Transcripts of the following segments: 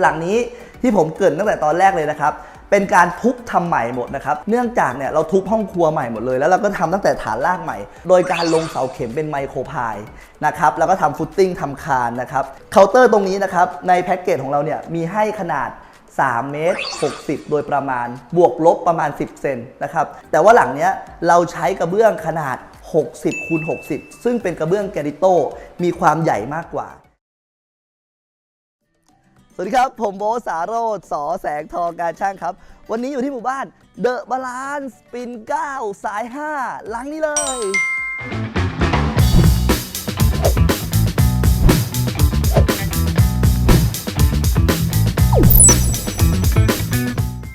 หลังนี้ที่ผมเกรินตั้งแต่ตอนแรกเลยนะครับ เป็นการทุบทำใหม่หมดนะครับ เนื่องจากเนี่ยเราทุบห้องครัวใหม่หมดเลย แล้วเราก็ทำตั้งแต่ฐานรากใหม่ โดยการลงเสาเข็มเป็นไมโครพายนะครับ แล้วก็ทำฟุตติ้งทำคานนะครับ เคาน์เตอร์ตรงนี้นะครับ ในแพ็กเกจของเราเนี่ยมีให้ขนาด3เมตร60 โดยประมาณ บวกลบประมาณ 10 เซนนะครับ แต่ว่าหลังเนี้ยเราใช้กระเบื้องขนาด 60คูณ60 ซึ่งเป็นกระเบื้องแกริโตมีความใหญ่มากกว่า วัสดีครับ ผมโบสาโรดสอแสงทองการช่างครับ วันนี้อยู่ที่หมู่บ้านเดอะบาลานซ์ปิน9สาย 5 หลังนี้เลย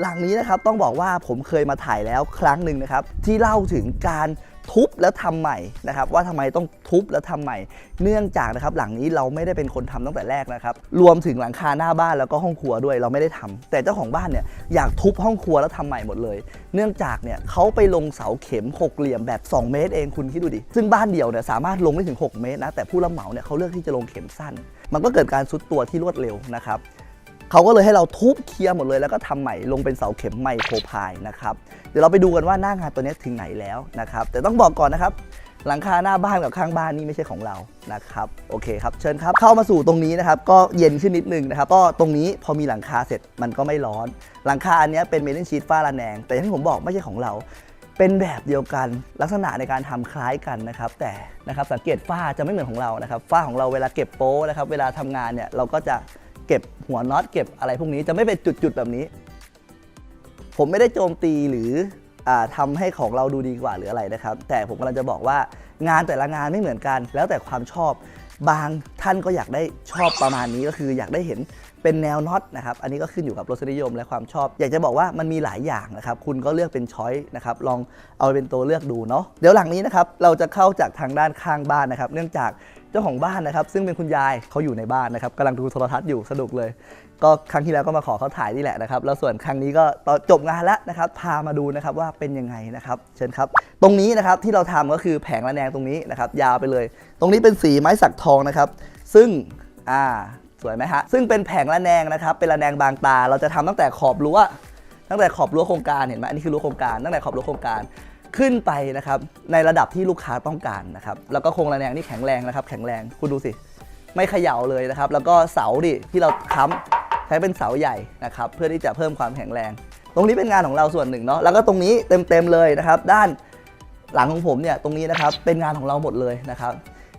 หลังนี้นะครับต้องบอกว่าผมเคยมาถ่ายแล้วครั้งหนึ่งนะครับ ที่เล่าถึงการ ทุบแล้วทำใหม่นะครับว่าทำไมต้องทุบแล้วทำใหม่ เนื่องจากนะครับหลังนี้เราไม่ได้เป็นคนทำตั้งแต่แรกนะครับรวมถึงหลังคาหน้าบ้านแล้วก็ห้องครัวด้วยเราไม่ได้ทำแต่เจ้าของบ้านเนี่ยอยากทุบห้องครัวแล้วทำใหม่หมดเลย เนื่องจากเนี่ยเขาไปลงเสาเข็มหกเหลี่ยมแบบ 2 เมตรเองคุณคิดดูดิซึ่งบ้านเดียวเนี่ยสามารถลงได้ถึง 6 เมตรนะแต่ผู้รับเหมาเนี่ยเขาเลือกที่จะลงเข็มสั้น มันก็เกิดการซุดตัวที่รวดเร็วนะครับ เขาก็เลยให้เราทุบเคลียร์หมดเลยแล้วก็ทำใหม่ลงเป็นเสาเข็มไมโครพายนะครับเดี๋ยวเราไปดูกันว่าหน้างานตัวนี้ถึงไหนแล้วนะครับ แต่ต้องบอกก่อนนะครับ หลังคาหน้าบ้านกับข้างบ้านนี่ไม่ใช่ของเรานะครับโอเคครับเชิญครับเข้ามาสู่ตรงนี้นะครับ ก็เย็นขึ้นนิดนึงนะครับก็ตรงนี้พอมีหลังคาเสร็จมันก็ไม่ร้อน หลังคาอันนี้เป็นเมทัลชีตฝ้าระแนง แต่ที่ผมบอกไม่ใช่ของเราเป็นแบบเดียวกันลักษณะในการทำคล้ายกันนะครับ แต่นะครับสังเกตฝ้าจะไม่เหมือนของเรานะครับฝ้าของเราเวลาเก็บโป๊นะครับเวลาทำงานเนี่ยเราก็จะ เก็บหัวน็อตเก็บอะไรพวกนี้จะไม่เป็นจุดๆแบบนี้ ผมไม่ได้โจมตีหรืออาทำให้ของเราดูดีกว่าหรืออะไรนะครับ แต่ผมกำลังจะบอกว่างานแต่ละงานไม่เหมือนกัน แล้วแต่ความชอบบางท่านก็อยากได้ชอบประมาณนี้ก็คืออยากได้เห็นเป็นแนวน็อตนะครับอันนี้ก็ขึ้นอยู่กับรสนิยมและความชอบ อยากจะบอกว่ามันมีหลายอย่างนะครับคุณก็เลือกเป็นช้อยนะครับลองเอาเป็นตัวเลือกดูเนาะเดี๋ยวหลังนี้นะครับเราจะเข้าจากทางด้านข้างบ้านนะครับ เนื่องจากเจ้าของบ้านนะครับ ซึ่งเป็นคุณยายเขาอยู่ในบ้านนะครับกำลังดูโทรทัศน์อยู่สนุกเลย ก็ครั้งที่แล้วก็มาขอเขาถ่ายนี่แหละนะครับ แล้วส่วนครั้งนี้ก็ตอนจบงานแล้วนะครับ พามาดูนะครับว่าเป็นยังไงนะครับ เชิญครับ ตรงนี้นะครับที่เราทำก็คือแผงระแนงตรงนี้นะครับ ยาวไปเลย ตรงนี้เป็นสีไม้สักทองนะครับ ซึ่งอ่าสวยไหมฮะซึ่งเป็นแผงระแนงนะครับ เป็นระแนงบางตา เราจะทำตั้งแต่ขอบรั้วตั้งแต่ขอบรั้วโครงการเห็นไหมอันนี้คือรั้วโครงการตั้งแต่ขอบรั้วโครงการ ขึ้นไปนะครับในระดับที่ลูกค้าต้องการนะครับแล้วก็โครงระแนงนี่แข็งแรงนะครับ แข็งแรงคุณดูสิ ไม่เขย่าเลยนะครับ แล้วก็เสาดิที่เราค้ำใช้เป็นเสาใหญ่นะครับเพื่อที่จะเพิ่มความแข็งแรง ตรงนี้เป็นงานของเราส่วนหนึ่งเนาะแล้วก็ตรงนี้เต็มๆเลยนะครับ ด้านหลังของผมเนี่ยตรงนี้นะครับเป็นงานของเราหมดเลยนะครับ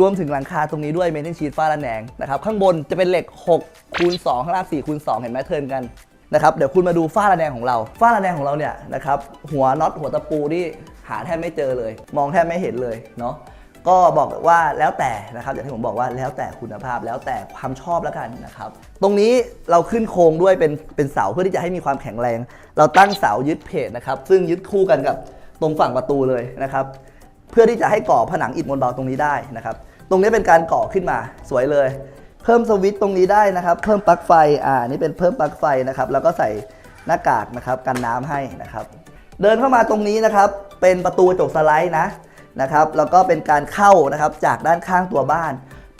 รวมถึงหลังคาตรงนี้ด้วยเมทัลชีตฝ้าระแนงนะครับข้างบนจะเป็นเหล็ก6คูณ2ข้างล่าง4คูณ2เห็นไหมเทินกันนะครับเดี๋ยวคุณมาดูฝ้าระแนงของเราฝ้าระแนงของเราเนี่ยนะครับหัวน็อตหัวตะปูนี่ หาแทบไม่เจอเลย มองแทบไม่เห็นเลยเนาะก็บอกว่าแล้วแต่นะครับอย่างที่ผมบอกว่าแล้วแต่คุณภาพแล้วแต่ความชอบแล้วกันนะครับตรงนี้เราขึ้นโครงด้วยเป็นเป็นเสาเพื่อที่จะให้มีความแข็งแรง เราตั้งเสายึดเพจนะครับซึ่งยึดคู่กันกับตรงฝั่งประตูเลยนะครับ เพื่อที่จะให้ก่อผนังอิฐมวลเบาตรงนี้ได้นะครับ ตรงนี้เป็นการก่อขึ้นมาสวยเลย เพิ่มสวิตช์ตรงนี้ได้นะครับ เพิ่มปลั๊กไฟอ่านี่เป็นเพิ่มปลั๊กไฟนะครับแล้วก็ใส่หน้ากากนะครับกันน้ำให้นะครับ เดินเข้ามาตรงนี้นะครับ เป็นประตูกระจกสไลด์นะนะครับแล้วก็เป็นการเข้านะครับจากด้านข้างตัวบ้าน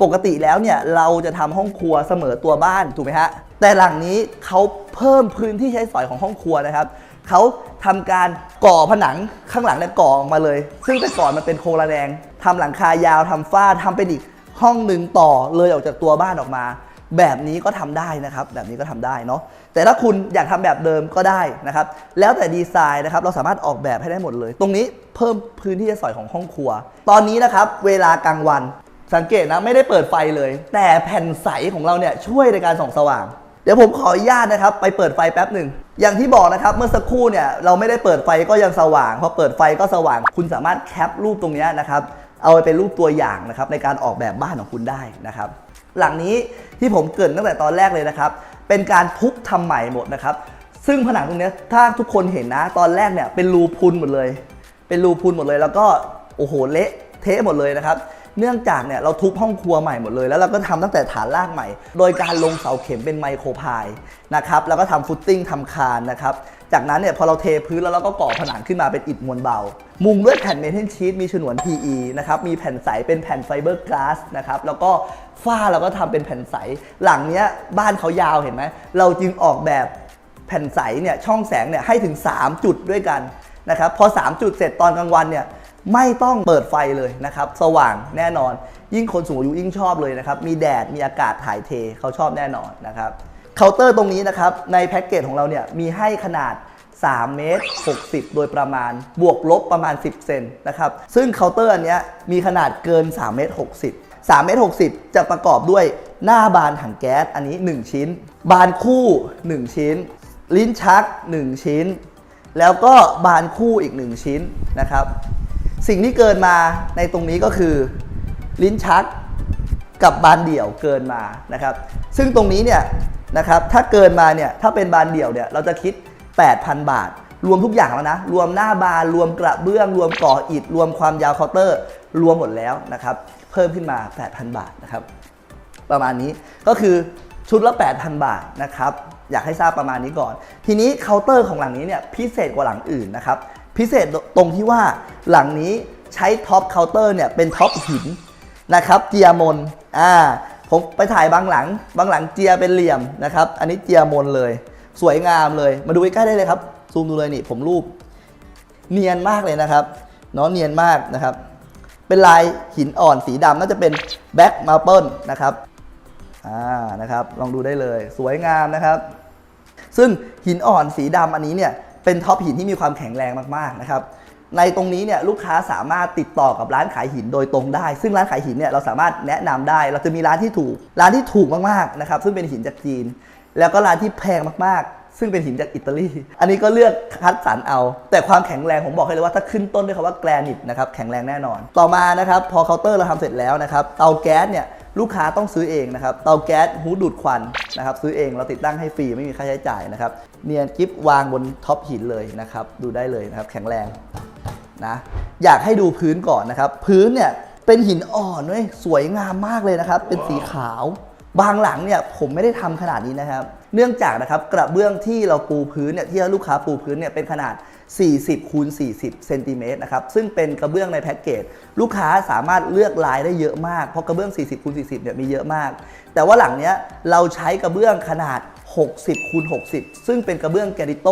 ปกติแล้วเนี่ยเราจะทำห้องครัวเสมอตัวบ้านถูกไหมฮะแต่หลังนี้เขาเพิ่มพื้นที่ใช้สอยของห้องครัวนะครับเขาทำการก่อผนังข้างหลังเนี่ยก่อออกมาเลย ซึ่งแต่ก่อนมันเป็นโครงระแนงทำหลังคายาวทำฝ้าทำเป็นอีกห้องหนึ่งต่อเลยออกจากตัวบ้านออกมา แบบนี้ก็ทำได้นะครับ แบบนี้ก็ทำได้เนาะ แต่ถ้าคุณอยากทำแบบเดิมก็ได้นะครับ แล้วแต่ดีไซน์นะครับ เราสามารถออกแบบให้ได้หมดเลย ตรงนี้เพิ่มพื้นที่ใช้สอยของห้องครัว ตอนนี้นะครับ เวลากลางวัน สังเกตนะไม่ได้เปิดไฟเลย แต่แผ่นใสของเราเนี่ยช่วยในการส่องสว่าง เดี๋ยวผมขออนุญาตนะครับ ไปเปิดไฟแป๊บหนึ่งอย่างที่บอกนะครับเมื่อสักครู่เนี่ยเราไม่ได้เปิดไฟก็ยังสว่างพอเปิดไฟก็สว่าง คุณสามารถแคปรูปตรงนี้นะครับเอาไปเป็นรูปตัวอย่างนะครับในการออกแบบบ้านของคุณได้นะครับ หลังนี้ที่ผมเกรินตั้งแต่ตอนแรกเลยนะครับ เป็นการทุบทำใหม่หมดนะครับ ซึ่งผนังตรงนี้ถ้าทุกคนเห็นนะ ตอนแรกเนี่ยเป็นรูพุนหมดเลย เป็นรูพุนหมดเลย แล้วก็โอ้โหเละเทะหมดเลยนะครับ เนื่องจากเนี่ยเราทุบห้องครัวใหม่หมดเลย แล้วเราก็ทำตั้งแต่ฐานรากใหม่ โดยการลงเสาเข็มเป็นไมโครพายนะครับแล้วก็ทำฟุตติ้งทำคานนะครับจากนั้นเนี่ยพอเราเทพื้นแล้วเราก็ก่อผนังขึ้นมาเป็นอิฐมวลเบา มุงด้วยแผ่นเมทัลชีตมีฉนวน PE นะครับมีแผ่นใสเป็นแผ่นไฟเบอร์กลาสนะครับแล้วก็ฝ้าเราก็ทำเป็นแผ่นใส หลังเนี้ยบ้านเขายาวเห็นไหมเราจึงออกแบบแผ่นใสเนี่ยช่องแสงเนี่ยให้ถึง 3 จุดด้วยกันนะครับพอ 3 จุดเสร็จตอนกลางวันเนี่ย ไม่ต้องเปิดไฟเลยนะครับ สว่างแน่นอน ยิ่งคนสูงอายุยิ่งชอบเลยนะครับ มีแดดมีอากาศถ่ายเทเขาชอบแน่นอนนะครับเคาน์เตอร์ตรงนี้นะครับ ในแพ็กเกจของเราเนี่ยมีให้ขนาด3เมตร60 โดยประมาณ บวกลบประมาณ 10 เซนนะครับ ซึ่งเคาน์เตอร์อันเนี้ยมีขนาดเกิน3เมตร60 3เมตร60 จะประกอบด้วยหน้าบานถังแก๊สอันนี้ 1 ชิ้น บานคู่ 1 ชิ้น ลิ้นชัก 1 ชิ้น แล้วก็บานคู่อีก 1 ชิ้นนะครับ สิ่งที่เกินมาในตรงนี้ก็คือ ลิ้นชักกับบานเดี่ยวเกินมานะครับ ซึ่งตรงนี้เนี่ยนะครับถ้าเกินมาเนี่ยถ้าเป็นบานเดี่ยวเนี่ยเราจะคิด 8,000 บาท รวมทุกอย่างแล้วนะ รวมหน้าบานรวมกระเบื้อง รวมก่ออิฐรวมความยาวเคาน์เตอร์ รวมหมดแล้วนะครับ เพิ่มขึ้นมา 8,000 บาทนะครับ ประมาณนี้ก็คือชุดละ 8,000 บาทนะครับ อยากให้ทราบประมาณนี้ก่อน ทีนี้เคาน์เตอร์ของหลังนี้เนี่ยพิเศษกว่าหลังอื่นนะครับ พิเศษตรงที่ว่าหลังนี้ใช้ท็อปเคาน์เตอร์เนี่ยเป็นท็อปหินนะครับเจียมนอ่าผมไปถ่ายบางหลัง บางหลังเจียเป็นเหลี่ยมนะครับ อันนี้เจียมนเลย สวยงามเลย มาดูใกล้ได้เลยครับ ซูมดูเลยนี่ผมรูป เนียนมากเลยนะครับเนาะเนียนมากนะครับ เป็นลายหินอ่อนสีดำน่าจะเป็นแบ็กมาเปิลนะครับอ่านะครับ ลองดูได้เลย สวยงามนะครับ ซึ่งหินอ่อนสีดำอันนี้เนี่ย เป็นท็อปหินที่มีความแข็งแรงมากๆนะครับในตรงนี้เนี่ยลูกค้าสามารถติดต่อกับร้านขายหินโดยตรงได้ ซึ่งร้านขายหินเนี่ยเราสามารถแนะนำได้ เราจะมีร้านที่ถูก ร้านที่ถูกมากๆนะครับซึ่งเป็นหินจากจีน แล้วก็ร้านที่แพงมากๆ ซึ่งเป็นหินจากอิตาลี อันนี้ก็เลือกคัดสรรเอา แต่ความแข็งแรงผมบอกให้เลยว่าถ้าขึ้นต้นด้วยคำว่าแกรนิตนะครับแข็งแรงแน่นอน ต่อมานะครับพอเคาน์เตอร์เราทำเสร็จแล้วนะครับเตาแก๊สเนี่ย ลูกค้าต้องซื้อเองนะครับ เตาแก๊สหูดูดควันนะครับ ซื้อเองเราติดตั้งให้ฟรีไม่มีค่าใช้จ่ายนะครับ เนียนกิฟวางบนท็อปหินเลยนะครับ ดูได้เลยนะครับ แข็งแรงนะ อยากให้ดูพื้นก่อนนะครับ พื้นเนี่ยเป็นหินอ่อนด้วยสวยงามมากเลยนะครับ เป็นสีขาว บางหลังเนี่ยผมไม่ได้ทำขนาดนี้นะครับ เนื่องจากนะครับกระเบื้องที่เราปูพื้นเนี่ยที่ลูกค้าปูพื้นเนี่ยเป็นขนาด 40คูณ40เซนติเมตรนะครับซึ่งเป็นกระเบื้องในแพ็กเกจลูกค้าสามารถเลือกลายได้เยอะมากเพราะกระเบื้อง 40คูณ40เนี่ยมีเยอะมาก แต่ว่าหลังเนี้ยเราใช้กระเบื้องขนาด 60คูณ60 ซึ่งเป็นกระเบื้องแกริโต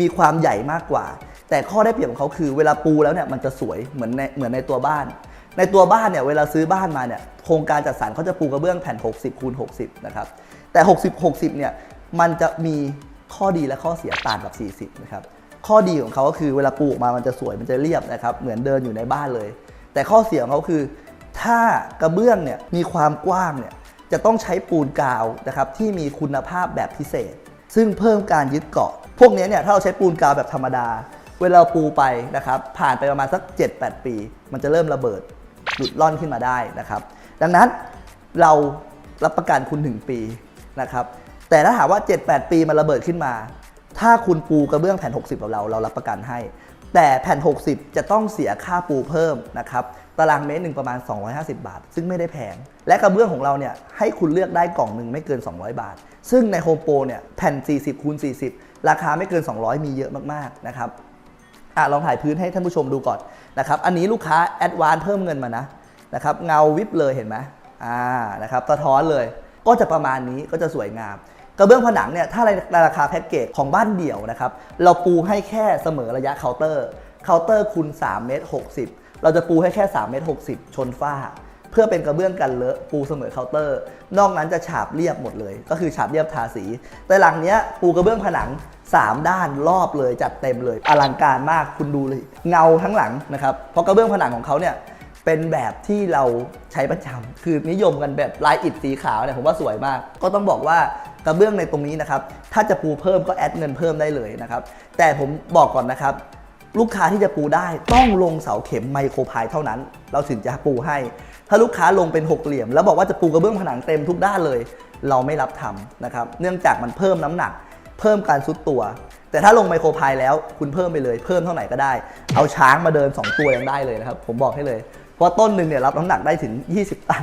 มีความใหญ่มากกว่า แต่ข้อได้เปรียบของเขาคือเวลาปูแล้วเนี่ยมันจะสวยเหมือนในเหมือนในตัวบ้าน ในตัวบ้านเนี่ยเวลาซื้อบ้านมาเนี่ยโครงการจัดสรรเขาจะปูกระเบื้องแผ่น 60คูณ60นะครับแต่ 60 60เนี่ยมันจะมีข้อดีและข้อเสียต่างกับ 40 นะครับ ข้อดีของเขาก็คือเวลาปูออกมามันจะสวยมันจะเรียบนะครับ เหมือนเดินอยู่ในบ้านเลย แต่ข้อเสียของเขาคือ ถ้ากระเบื้องเนี่ยมีความกว้างเนี่ยจะต้องใช้ปูนกาวนะครับที่มีคุณภาพแบบพิเศษ ซึ่งเพิ่มการยึดเกาะ พวกนี้เนี่ยถ้าเราใช้ปูนกาวแบบธรรมดา เวลาปูไปนะครับผ่านไปประมาณสัก 7-8 ปี มันจะเริ่มระเบิดหลุดล่อนขึ้นมาได้นะครับ ดังนั้นเรารับประกันคุณ 1 ปีนะครับแต่ถ้าถามว่า 7-8 ปีมันระเบิดขึ้นมา ถ้าคุณปูกระเบื้องแผ่น 60กับเราเรารับประกันให้ แต่แผ่น 60 จะต้องเสียค่าปูเพิ่มนะครับตารางเมตรหนึ่งประมาณ 250 บาท ซึ่งไม่ได้แพง และกระเบื้องของเราเนี่ยให้คุณเลือกได้กล่องหนึ่งไม่เกิน 200 บาท ซึ่งในโฮมโปรเนี่ยแผ่น 40คูณ40 ราคาไม่เกิน 200 มีเยอะมากๆนะครับอะลองถ่ายพื้นให้ท่านผู้ชมดูก่อนนะครับอันนี้ลูกค้าแอดวานเพิ่มเงินมานะนะครับเงาวิบเลยเห็นไหมอ่านะครับสะท้อนเลยก็จะประมาณนี้ก็จะสวยงาม ระเบื้องผนังเนี่ยถ้าในราคาแพ็กเกจของบ้านเดี่ยวนะครับเราปูให้แค่เสมอระยะเคาน์เตอร์เคาน์เตอร์คูณ3เมตร60 เราจะปูให้แค่3เมตร60 ชนฝ้า เพื่อเป็นกระเบื้องกันเลอะปูเสมอเคาน์เตอร์ นอกนั้นจะฉาบเรียบหมดเลย ก็คือฉาบเรียบทาสี แต่หลังเนี้ยปูกระเบื้องผนัง 3 ด้านรอบเลยจัดเต็มเลยอลังการมากคุณดูเลย เงาทั้งหลังนะครับเพราะกระเบื้องผนังของเขาเนี่ยเป็นแบบที่เราใช้ประจำคือนิยมกันแบบลายอิฐสีขาวเนี่ยผมว่าสวยมาก ก็ต้องบอกว่า กระเบื้องในตรงนี้นะครับ ถ้าจะปูเพิ่มก็แอดเงินเพิ่มได้เลยนะครับ แต่ผมบอกก่อนนะครับลูกค้าที่จะปูได้ต้องลงเสาเข็มไมโครพายเท่านั้น เราถึงจะปูให้ ถ้าลูกค้าลงเป็นหกเหลี่ยม แล้วบอกว่าจะปูกระเบื้องผนังเต็มทุกด้านเลย เราไม่รับทำนะครับ เนื่องจากมันเพิ่มน้ำหนัก เพิ่มการซุดตัว แต่ถ้าลงไมโครพายแล้วคุณเพิ่มไปเลย เพิ่มเท่าไหร่ก็ได้ เอาช้างมาเดิน 2 ตัวยังได้เลยนะครับ ผมบอกให้เลย เพราะต้นหนึ่งเนี่ยรับน้ำหนักได้ถึง 20 ตัน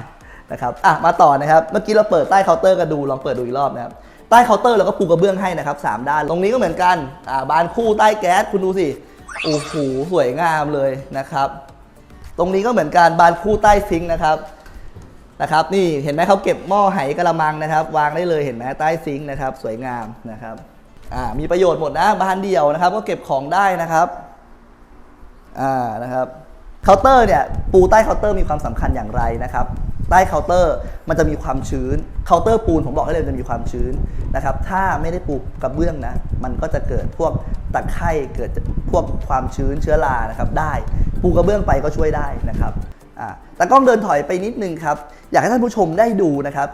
นะครับอะมาต่อนะครับ เมื่อกี้เราเปิดใต้เคาน์เตอร์กันดูลองเปิดดูอีกรอบนะครับใต้เคาน์เตอร์เราก็ปูกระเบื้องให้นะครับสามด้านตรงนี้ก็เหมือนกันอ่าบานคู่ใต้แก๊สคุณดูสิโอ้โหสวยงามเลยนะครับ ตรงนี้ก็เหมือนการบานคู่ใต้ซิงค์นะครับนะครับ นี่เห็นไหมเขาเก็บหม้อไหกระมังนะครับ วางได้เลยเห็นไหมใต้ซิงค์นะครับ สวยงามนะครับอ่ามีประโยชน์หมดนะบานเดี่ยวนะครับ ก็เก็บของได้นะครับอ่านะครับเคาน์เตอร์เนี่ยปูใต้เคาน์เตอร์มีความสำคัญอย่างไรนะครับ ใต้เคาน์เตอร์มันจะมีความชื้นเคาน์เตอร์ปูนผมบอกให้เลยนจะมีความชื้นนะครับถ้าไม่ได้ปูกระเบื้องนะมันก็จะเกิดพวกตะไคร่เกิดพวกความชื้นเชื้อรานะครับได้ปูกระเบื้องไปก็ช่วยได้นะครับแต่กล้องเดินถอยไปนิดนึงครับอยากให้ท่านผู้ชมได้ดูนะครับ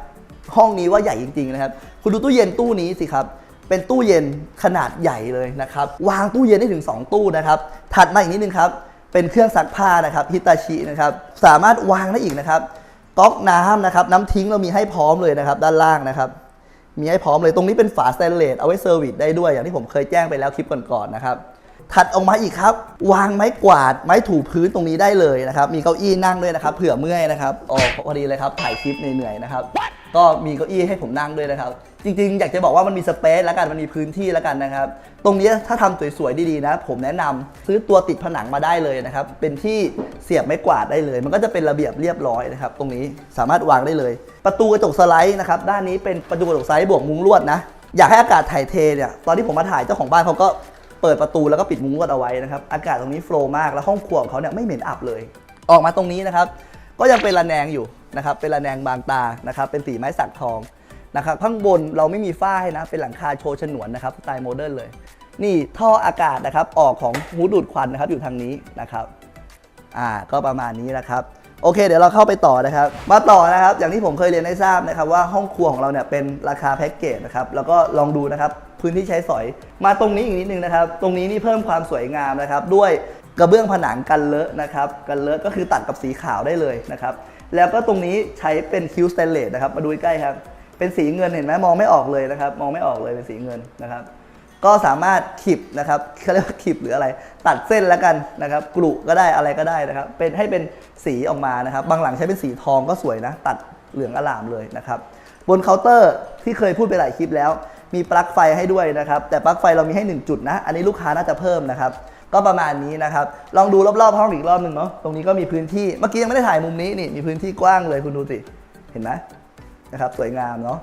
ห้องนี้ว่าใหญ่จริงๆนะครับคุณดูตู้เย็นตู้นี้สิครับเป็นตู้เย็นขนาดใหญ่เลยนะครับวางตู้เย็นได้ถึง 2 ตู้นะครับถัดมาอีกนิดนึงครับเป็นเครื่องซักผ้านะครับฮิตาชินะครับสามารถวางได้อีกนะครับ ก๊อกน้ำนะครับน้ำทิ้งเรามีให้พร้อมเลยนะครับ ด้านล่างนะครับ มีให้พร้อมเลยตรงนี้เป็นฝาสแตนเลสเอาไว้เซอร์วิสได้ด้วยอย่างที่ผมเคยแจ้งไปแล้วคลิปก่อนๆนะครับถัดออกมาอีกครับ วางไม้กวาดไม้ถูพื้นตรงนี้ได้เลยนะครับ มีเก้าอี้นั่งด้วยนะครับ เผื่อเมื่อยนะครับอ๋อพอดีเลยครับถ่ายคลิปเหนื่อยๆนะครับ ก็มีเก้าอี้ให้ผมนั่งด้วยนะครับ จริงๆ อยากจะบอกว่ามันมีสเปซแล้วกันมันมีพื้นที่แล้วกันนะครับ ตรงนี้ถ้าทำสวยๆ ดีๆ นะ ผมแนะนำซื้อตัวติดผนังมาได้เลยนะครับ เป็นที่เสียบไม้กวาดได้เลย มันก็จะเป็นระเบียบเรียบร้อยนะครับ ตรงนี้สามารถวางได้เลย ประตูกระจกสไลด์นะครับ ด้านนี้เป็นประตูกระจกสไลด์บวกมุ้งลวดนะ อยากให้อากาศถ่ายเทเนี่ย ตอนที่ผมมาถ่ายเจ้าของบ้านเขาก็เปิดประตูแล้วก็ปิดมุ้งลวดเอาไว้นะครับ อากาศตรงนี้โฟล์มาก แล้วห้องครัวของเขาเนี่ยไม่เหม็นอับเลย ออกมาตรงนี้นะครับ ก็ยังเป็นระแนงอยู่ นะครับเป็นระแนงบางตานะครับเป็นสีไม้สักทองนะครับข้างบนเราไม่มีฝ้าให้นะเป็นหลังคาโชว์ฉนวนนะครับสไตล์โมเดิร์นเลย นี่ท่ออากาศนะครับออกของหูดูดควันนะครับอยู่ทางนี้นะครับอ่าก็ประมาณนี้นะครับโอเค เดี๋ยวเราเข้าไปต่อนะครับ มาต่อนะครับ อย่างที่ผมเคยเรียนให้ทราบนะครับ ว่าห้องครัวของเราเนี่ยเป็นราคาแพ็กเกจนะครับ แล้วก็ลองดูนะครับ พื้นที่ใช้สอย มาตรงนี้อีกนิดนึงนะครับ ตรงนี้นี่เพิ่มความสวยงามนะครับ ด้วยกระเบื้องผนังกันเลอะนะครับ กันเลอะก็คือตัดกับสีขาวได้เลยนะครับ แล้วก็ตรงนี้ใช้เป็นคิวสเตนเลสนะครับ มาดูใกล้ครับ เป็นสีเงินเห็นไหมมองไม่ออกเลยนะครับ มองไม่ออกเลยเป็นสีเงินนะครับ ก็สามารถขีบนะครับเขาเรียกว่าขีบหรืออะไร ตัดเส้นแล้วกันนะครับกลุก็ได้อะไรก็ได้นะครับ เป็นให้เป็นสีออกมานะครับ บางหลังใช้เป็นสีทองก็สวยนะ ตัดเหลืองอลามเลยนะครับ บนเคาน์เตอร์ที่เคยพูดไปหลายคลิปแล้ว มีปลั๊กไฟให้ด้วยนะครับ แต่ปลั๊กไฟเรามีให้ 1 จุดนะ อันนี้ลูกค้าน่าจะเพิ่มนะครับ ก็ประมาณนี้นะครับ ลองดูรอบๆห้องอีกรอบหนึ่งเนาะตรงนี้ก็มีพื้นที่เมื่อกี้ยังไม่ได้ถ่ายมุมนี้นี่มีพื้นที่กว้างเลยคุณดูสิเห็นไหมนะครับสวยงามเนาะ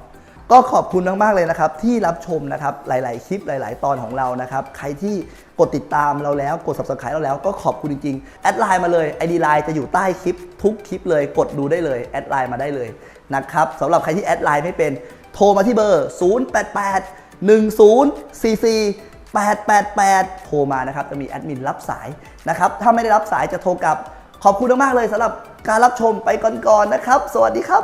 ก็ขอบคุณมากๆเลยนะครับ ที่รับชมนะครับหลาย ๆ คลิปหลาย ๆ ตอนของเรานะครับใครที่กดติดตามเราแล้วกด subscribe เราแล้วก็ขอบคุณจริงๆแอดไลน์มาเลย ID ไลน์จะอยู่ใต้คลิปทุกคลิปเลยกดดูได้เลยแอดไลน์มาได้เลยนะครับสำหรับใครที่แอดไลน์ไม่เป็นโทรมาที่เบอร์ 088 1044 888 โทรมานะครับ จะมีแอดมินรับสายนะครับ ถ้าไม่ได้รับสายจะโทรกลับ ขอบคุณมากๆเลยสำหรับการรับชมไปก่อนๆนะครับ สวัสดีครับ